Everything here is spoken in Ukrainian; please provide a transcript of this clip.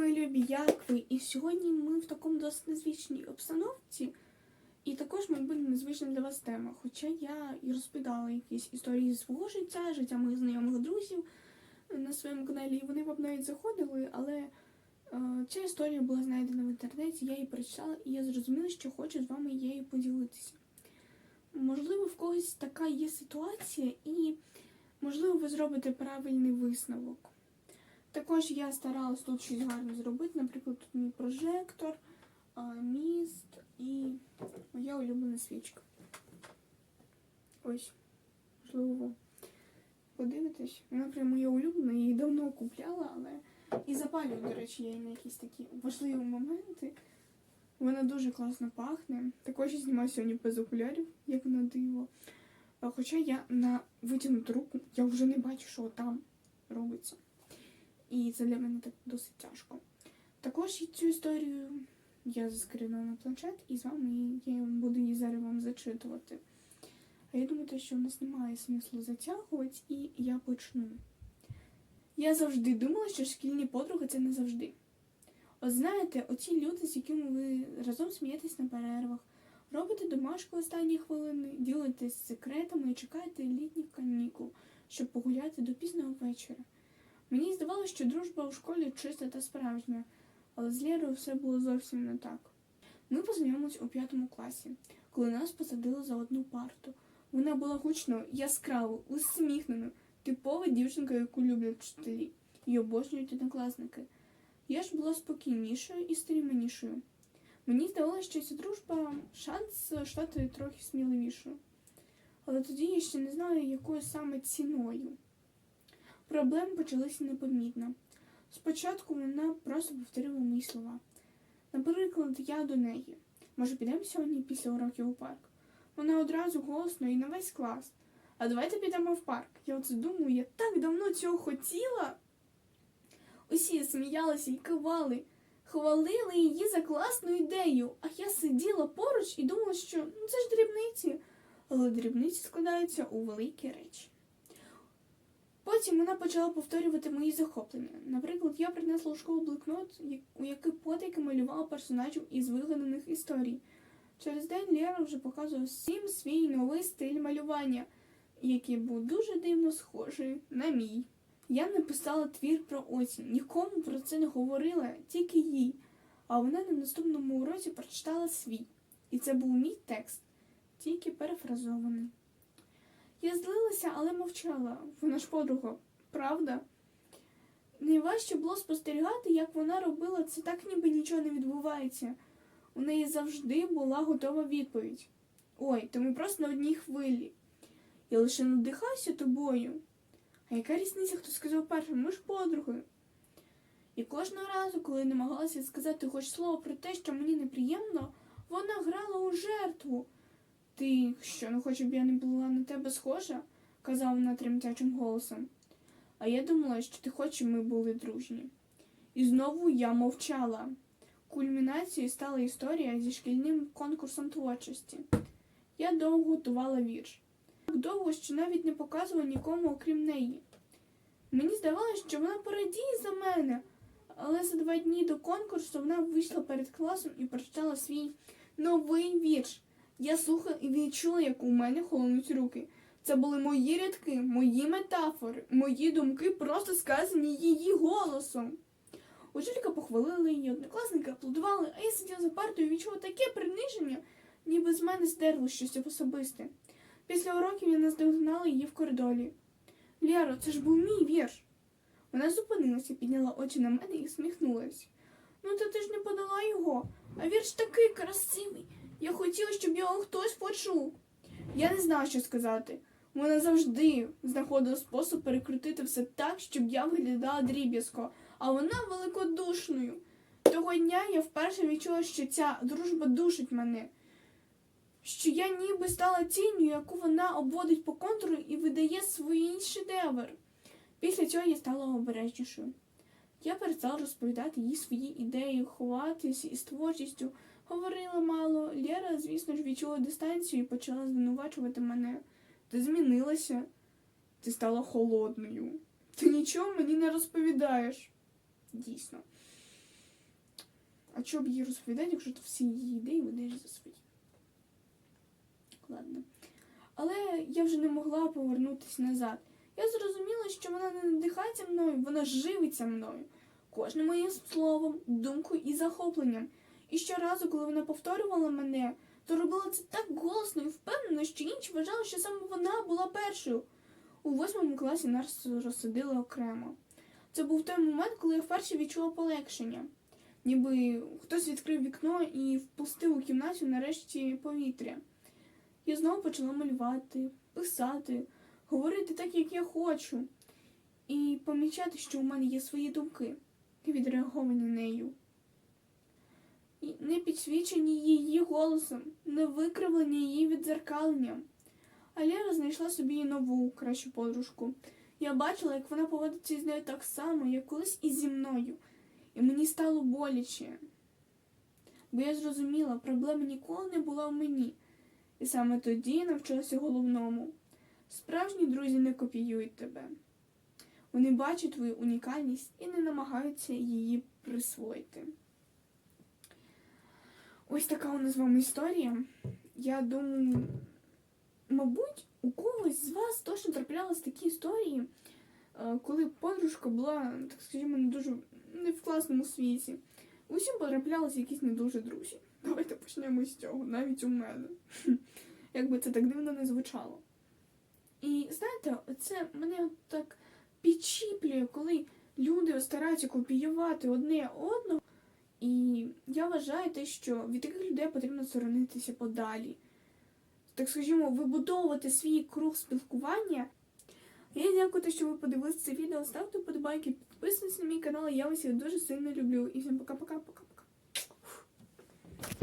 мої любі, як ви? І сьогодні ми в такому досить незвичній обстановці, і також, мабуть, незвична для вас тема. Хоча я і розповідала якісь історії зі свого життя, життя моїх знайомих друзів на своєму каналі, і вони б навіть заходили, але е, ця історія була знайдена в інтернеті, я її прочитала, і я зрозуміла, що хочу з вами її поділитися. Можливо, в когось така є ситуація, і можливо, ви зробите правильний висновок. Також я старалась тут щось гарне зробити. Наприклад, тут мій прожектор, міст і моя улюблена свічка. Ось, можливо, ви подивитесь. Вона прям моя улюблена, я її давно купляла, але і запалюю, до речі, я її на якісь такі важливі моменти. Вона дуже класно пахне. Також я знімаю сьогодні без окулярів, як на диво. Хоча я на витягнуту руку, я вже не бачу, що там робиться. І це для мене так досить тяжко. Також і цю історію я заскрінила на планшет, і з вами я буду її зараз вам зачитувати. А я думаю, що у нас немає смислу затягувати, і я почну. Я завжди думала, що шкільні подруги це не завжди. От знаєте, оці люди, з якими ви разом смієтесь на перервах, робите домашку останні хвилини, ділитесь секретами і чекаєте літніх канікул, щоб погуляти до пізного вечора. Мені здавалося, що дружба у школі чиста та справжня, але з Лєрою все було зовсім не так. Ми познайомились у п'ятому класі, коли нас посадили за одну парту. Вона була гучною, яскравою, усміхненою, типова дівчинка, яку люблять вчителі і обожнюють однокласники. Я ж була спокійнішою і стріманішою. Мені здавалося, що ця дружба шанс стати трохи сміливішою. Але тоді я ще не знала, якою саме ціною. Проблеми почалися непомітно. Спочатку вона просто повторила мої слова. Наприклад, я до неї. Може, підемо сьогодні після уроків у парк? Вона одразу голосно і на весь клас. А давайте підемо в парк. Я оце думаю, я так давно цього хотіла. Усі сміялися і кивали, хвалили її за класну ідею, а я сиділа поруч і думала, що ну, це ж дрібниці. Але дрібниці складаються у великі речі. Потім вона почала повторювати мої захоплення. Наприклад, я принесла у школу блокнот, у який потайки малювала персонажів із вигаданих історій. Через день Лера вже показувала всім свій новий стиль малювання, який був дуже дивно схожий на мій. Я написала твір про осінь, нікому про це не говорила, тільки їй. А вона на наступному уроці прочитала свій. І це був мій текст, тільки перефразований. Я злилася, але мовчала. Вона ж подруга, правда? Найважче було спостерігати, як вона робила це так, ніби нічого не відбувається. У неї завжди була готова відповідь. Ой, то ми просто на одній хвилі. Я лише надихаюся тобою. А яка різниця, хто сказав першим? Ми ж подруги. І кожного разу, коли намагалася сказати хоч слово про те, що мені неприємно, вона грала у жертву. Ти що, не хочеш, щоб я не була на тебе схожа? казав вона тремтячим голосом. А я думала, що ти хочеш, щоб ми були дружні. І знову я мовчала. Кульмінацією стала історія зі шкільним конкурсом творчості. Я довго готувала вірш. Так довго, що навіть не показувала нікому, окрім неї. Мені здавалося, що вона порадіє за мене, але за два дні до конкурсу вона вийшла перед класом і прочитала свій новий вірш. Я слухала і відчула, як у мене холонуть руки. Це були мої рядки, мої метафори, мої думки, просто сказані її голосом. Учителька похвалила її, однокласники аплодували, а я сиділа за партою і відчула таке приниження, ніби з мене здерло щось особисте. Після уроків я наздогнала її в коридорі. Лєро, це ж був мій вірш. Вона зупинилася, підняла очі на мене і всміхнулася. Ну, та ти ж не подала його, а вірш такий красивий. Я хотіла, щоб його хтось почув. Я не знала, що сказати. Вона завжди знаходила спосіб перекрутити все так, щоб я виглядала дріб'язко, а вона великодушною. Того дня я вперше відчула, що ця дружба душить мене, що я ніби стала тінню, яку вона обводить по контуру і видає свій шедевр. Після цього я стала обережнішою. Я перестала розповідати їй свої ідеї, ховатися із творчістю, говорила мало. Лєра, звісно ж, відчула дистанцію і почала звинувачувати мене. Ти змінилася, ти стала холодною. Ти нічого мені не розповідаєш. Дійсно. А чого б їй розповідати, якщо ти всі її ідеї ведеш за свої? Ладно. Але я вже не могла повернутися назад. Я зрозуміла, що вона не надихається мною, вона живиться мною. Кожним моїм словом, думкою і захопленням. І щоразу, коли вона повторювала мене, то робила це так голосно і впевнено, що інші вважали, що саме вона була першою. У восьмому класі нас розсадили окремо. Це був той момент, коли я вперше відчула полегшення. Ніби хтось відкрив вікно і впустив у кімнату нарешті повітря. Я знову почала малювати, писати, говорити так, як я хочу, і помічати, що у мене є свої думки, відреаговані нею. І не підсвічені її голосом, не викривлені її відзеркаленням. А знайшла собі нову кращу подружку. Я бачила, як вона поводиться з нею так само, як колись і зі мною. І мені стало боляче. Бо я зрозуміла, проблема ніколи не була в мені. І саме тоді навчилася головному. Справжні друзі не копіюють тебе. Вони бачать твою унікальність і не намагаються її присвоїти. Ось така у нас з вами історія. Я думаю, мабуть, у когось з вас точно траплялись такі історії, е, коли подружка була, так скажімо, не дуже не в класному світі. Усім потраплялися якісь не дуже друзі. Давайте почнемо з цього, навіть у мене. Як би це так дивно не звучало. І знаєте, це мене так підчіплює, коли люди стараються копіювати одне одного. І я вважаю те, що від таких людей потрібно сторонитися подалі. Так скажімо, вибудовувати свій круг спілкування. Я дякую, що ви подивилися це відео. Ставте вподобайки, підписуйтесь на мій канал. Я вас дуже сильно люблю. І всім пока-пока-пока.